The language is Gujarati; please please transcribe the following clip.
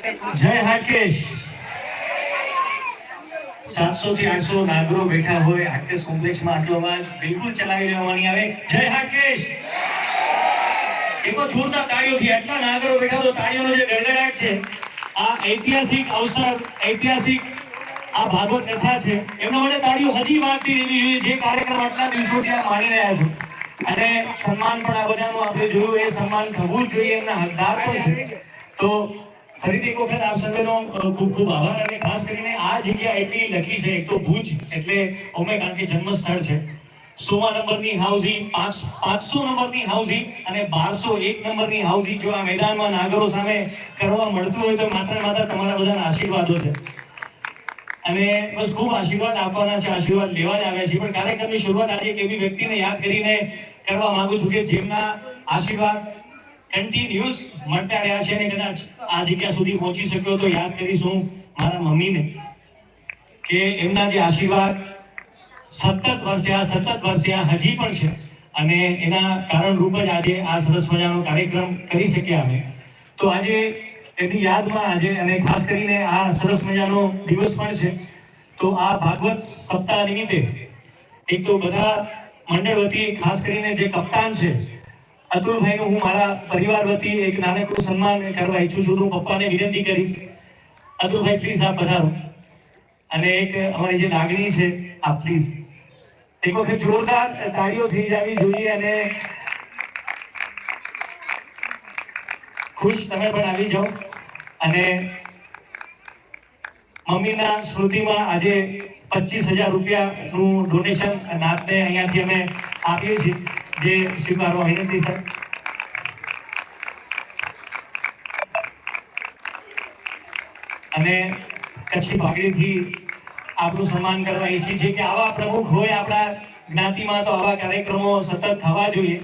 જય હાકેશ. સાતસો થી આઠસો નાગરો બેઠા હોય હાટકેશ કોમ્પ્લેક્સમાં આટલો અવાજ બિલકુલ ચલાવી લેવાની આવે. જય હાકેશ. એકો જોરદાર તાળીઓથી આટલા નાગરો બેઠા તો તાળીઓનો જે ગડગડાટ છે, આ ઐતિહાસિક અવસર, ઐતિહાસિક આ ભાગવત કથા છે, એમના માટે તાળીઓ હજી વાગતી રહેવી જે કાર્યક્રમ આટલા દિવસોથી આ માણી રહ્યા છો. અને સન્માન પણ આ બધાનું આપણે જોયું, એ સન્માન થવું જોઈએ, એમના હકદાર પણ છે. તો ફરીથી એક વખત આપ સર્વેનો ખૂબ ખૂબ આભાર અને ખાસ કરીને આ જગ્યા એટલી લકી છે, એક તો ભુજ, એટલે અમે કારણ કે જન્મ સ્થળ છે. સોમા નંબરની હાઉઝી પાંચસો નંબરની હાઉઝી અને બારસો એક નંબરની હાઉઝી જો આ મેદાનમાં નાગરો સામે કરવા મળતું હોય તો માત્ર માત્ર તમારા બધાના આશીર્વાદો છે. અને બસ ખૂબ આશીર્વાદ આપવાના છે, આશીર્વાદ લેવા જ આવ્યા છે પણ કાર્યક્રમની શરૂઆત આજે એક એવી વ્યક્તિને યાદ કરીને કરવા માંગુ છું કે જેમના આશીર્વાદ કન્ટિન્યુઅસ મળતા રહ્યા છે અને કદાચ આ જગ્યા સુધી પહોંચી શક્યો તો યાદ કરીશ હું મારા મમ્મીને કે એમના જે આશીર્વાદ સતત વર્ષ્યા સતત વર્ષ્યા હજી પણ છે. અને એના કારણ રૂપ જ આજે આ સરસ મજાનો કાર્યક્રમ કરી શક્યા અમે. તો આજે એની યાદમાં આજે અને ખાસ કરીને આ સરસ મજાનો દિવસ પણ છે. તો આ ભાગવત સપ્તાહ નિમિત્તે એક તો બધા મંડળ વતી ખાસ કરીને જે કપ્તાન છે અતુલભાઈનું હું મારા પરિવાર વતી એક નાનકડું સન્માન કરવા ઈચ્છું છું. હું પપ્પાને વિનંતી કરીશ અતુલભાઈ પ્લીઝ આપ પધારો અને એક અમારી જે લાગણી છે, આપ પ્લીઝ એક વખત જોરદાર તાળીઓ થઈ જવી જોઈએ અને ખુશ તમે પણ આવી જાઓ. અને મમ્મીના સ્મૃતિમાં આજે પચીસ હજાર રૂપિયાનું ડોનેશન નાતને અહીંયાથી અમે આપીએ છીએ. જે સ્વીકારો વિનંતી સર અને કચ્છી ભાગડીથી આપણું સન્માન કરવા ઈચ્છીએ છે કે આવા પ્રમુખ હોય આપણા જ્ઞાતિમાં તો આવા કાર્યક્રમો સતત થવા જોઈએ.